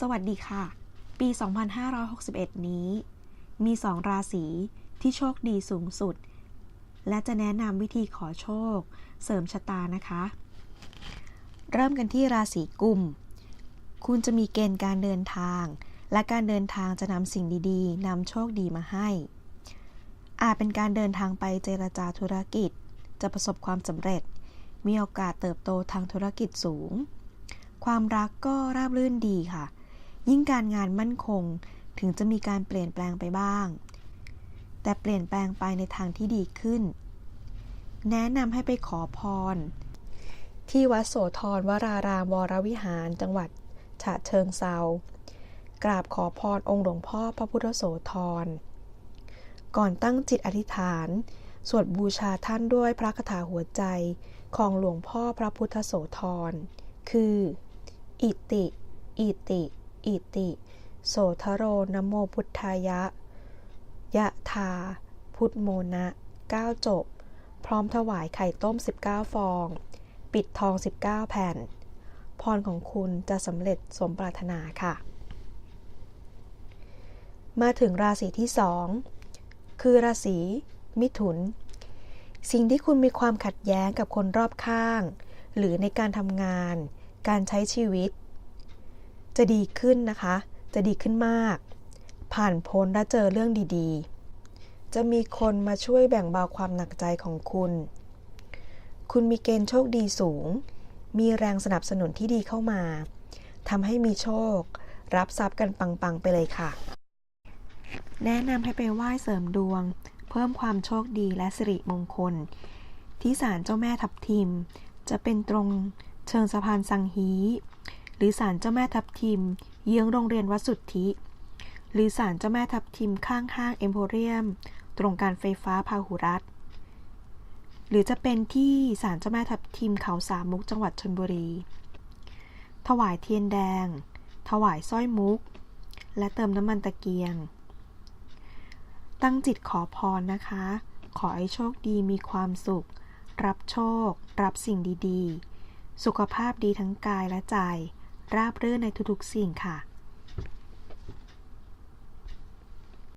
สวัสดีค่ะ ปี 2561 นี้ มี 2 ราศีที่โชคดีสูงสุด และจะแนะนำวิธีขอโชค เสริมชะตานะคะ เริ่มกันที่ราศีกุม คุณจะมีเกณฑ์การเดินทาง และการเดินทางจะนำสิ่งดีๆนำโชคดีมาให้ อาจเป็นการเดินทางไปเจรจาธุรกิจ จะประสบความสำเร็จ มีโอกาสเติบโตทางธุรกิจสูงความรักก็ราบรื่นดีค่ะ ยิ่งการงานมั่นคงถึงจะมีการเปลี่ยนแปลงไปบ้าง แต่เปลี่ยนแปลงไปในทางที่ดีขึ้น แนะนำให้ไปขอพร ที่วัดโสธรวรารามวรวิหารจังหวัดฉะเชิงเซากราบขอพรองค์หลวงพ่อพระพุทธโสธร ก่อนตั้งจิตอธิษฐาน สวดบูชาท่านด้วยพระคาถาหัวใจของหลวงพ่อพระพุทธโสธร คือ อิติ อิติ อิติ โสทโรนโมพุทธายะ ยะธา พุทโมนะ9จบ พร้อมถวายไข่ต้ม 19 ฟอง ปิดทอง 19 แผ่น พรของคุณจะสำเร็จสมปรารถนาค่ะ มาถึงราศีที่สองคือราศีมิถุน สิ่งที่คุณมีความขัดแย้งกับคนรอบข้าง หรือในการทำงาน การใช้ชีวิต จะดีขึ้นนะคะ จะดีขึ้นมาก ผ่านพ้นและเจอเรื่องดีๆ จะมีคนมาช่วยแบ่งเบาความหนักใจของคุณ คุณมีเกณฑ์โชคดีสูง มีแรงสนับสนุนที่ดีเข้ามาทำให้มีโชค รับทรัพย์กันปังๆไปเลยค่ะ แนะนำให้ไปไหว้เสริมดวง เพิ่มความโชคดีและสิริมงคล ที่ศาลเจ้าแม่ทับทิม จะเป็นตรงเชิงสะพานสังฮี หรือศาลเจ้าแม่ทับทิม เยื้องโรงเรียนวัดสุทธิ หรือศาลเจ้าแม่ทับทิมข้างห้างเอ็มโพเรียม ตรงการไฟฟ้าพาหุรัตหรือจะเป็นที่ศาลเจ้าแม่ทับทิมเขาสามมุกจังหวัดชลบุรี ถวายเทียนแดง ถวายสร้อยมุก และเติมน้ำมันตะเกียง ตั้งจิตขอพรนะคะ ขอให้โชคดีมีความสุข รับโชค รับสิ่งดีๆ สุขภาพดีทั้งกายและใจ ราบรื่นในทุกๆสิ่งค่ะ